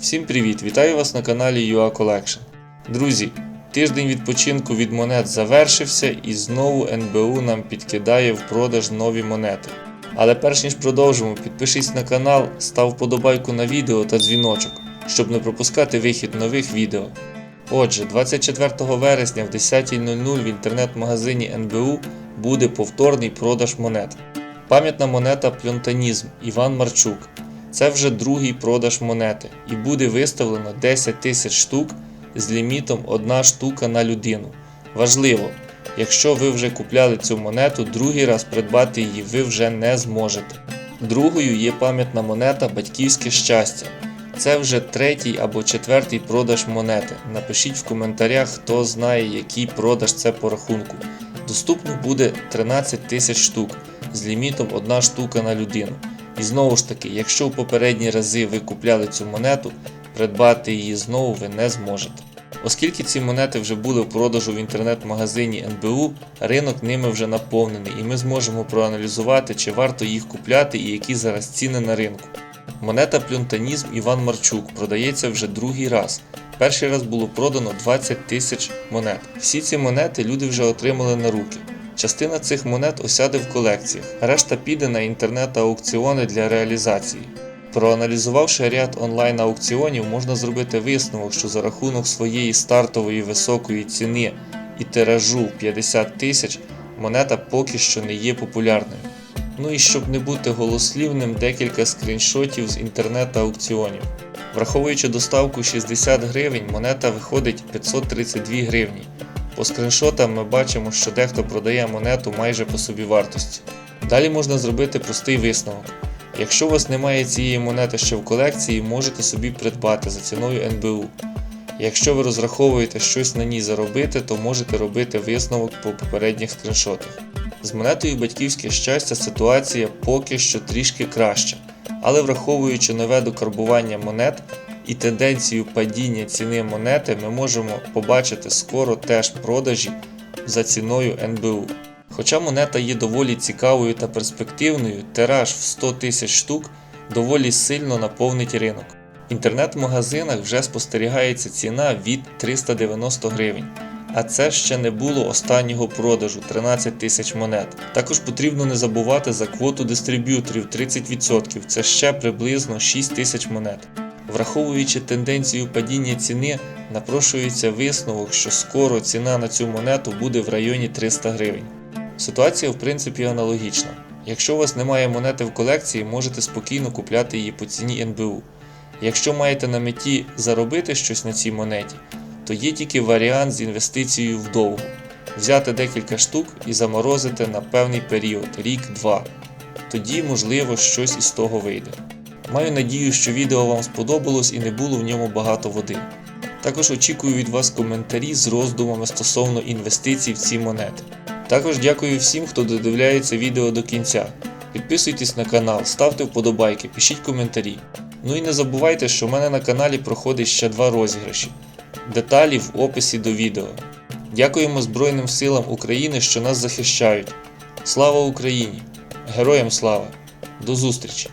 Всім привіт! Вітаю вас на каналі UA Collection. Друзі, тиждень відпочинку від монет завершився і знову НБУ нам підкидає в продаж нові монети. Але перш ніж продовжимо, підпишись на канал, став вподобайку на відео та дзвіночок, щоб не пропускати вихід нових відео. Отже, 24 вересня в 10.00 в інтернет-магазині НБУ буде повторний продаж монет. Пам'ятна монета Пльонтанізм Іван Марчук. Це вже другий продаж монети і буде виставлено 10 тисяч штук з лімітом 1 штука на людину. Важливо, якщо ви вже купляли цю монету, другий раз придбати її ви вже не зможете. Другою є пам'ятна монета Батьківське щастя. Це вже третій або четвертий продаж монети. Напишіть в коментарях, хто знає, який продаж це по рахунку. Доступно буде 13 тисяч штук з лімітом 1 штука на людину. І знову ж таки, якщо в попередні рази ви купляли цю монету, придбати її знову ви не зможете. Оскільки ці монети вже були в продажу в інтернет-магазині НБУ, ринок ними вже наповнений, і ми зможемо проаналізувати, чи варто їх купляти і які зараз ціни на ринку. Монета Плюнтанізм Іван Марчук продається вже другий раз. Перший раз було продано 20 тисяч монет. Всі ці монети люди вже отримали на руки. Частина цих монет осяде в колекціях, решта піде на інтернет-аукціони для реалізації. Проаналізувавши ряд онлайн-аукціонів, можна зробити висновок, що за рахунок своєї стартової високої ціни і тиражу 50 тисяч монета поки що не є популярною. Ну і щоб не бути голослівним, декілька скріншотів з інтернет-аукціонів. Враховуючи доставку 60 гривень, монета виходить 532 гривні. По скріншотам ми бачимо, що дехто продає монету майже по собівартості. Далі можна зробити простий висновок. Якщо у вас немає цієї монети ще в колекції, можете собі придбати за ціною НБУ. Якщо ви розраховуєте щось на ній заробити, то можете робити висновок по попередніх скріншотах. З монетою батьківське щастя ситуація поки що трішки краща, але враховуючи нове докарбування монет і тенденцію падіння ціни монети, ми можемо побачити скоро теж продажі за ціною НБУ. Хоча монета є доволі цікавою та перспективною, тираж в 100 тисяч штук доволі сильно наповнить ринок. В інтернет-магазинах вже спостерігається ціна від 390 гривень. А це ще не було останнього продажу 13 тисяч монет. Також потрібно не забувати за квоту дистриб'юторів 30%, це ще приблизно 6 тисяч монет. Враховуючи тенденцію падіння ціни, напрошується висновок, що скоро ціна на цю монету буде в районі 300 гривень. Ситуація в принципі аналогічна. Якщо у вас немає монети в колекції, можете спокійно купляти її по ціні НБУ. Якщо маєте на меті заробити щось на цій монеті, то є тільки варіант з інвестицією вдовго. Взяти декілька штук і заморозити на певний період, рік-два. Тоді, можливо, щось із того вийде. Маю надію, що відео вам сподобалось і не було в ньому багато води. Також очікую від вас коментарі з роздумами стосовно інвестицій в ці монети. Також дякую всім, хто додивляється відео до кінця. Підписуйтесь на канал, ставте вподобайки, пишіть коментарі. Ну і не забувайте, що в мене на каналі проходить ще два розіграші. Деталі в описі до відео. Дякуємо Збройним силам України, що нас захищають. Слава Україні! Героям слава! До зустрічі!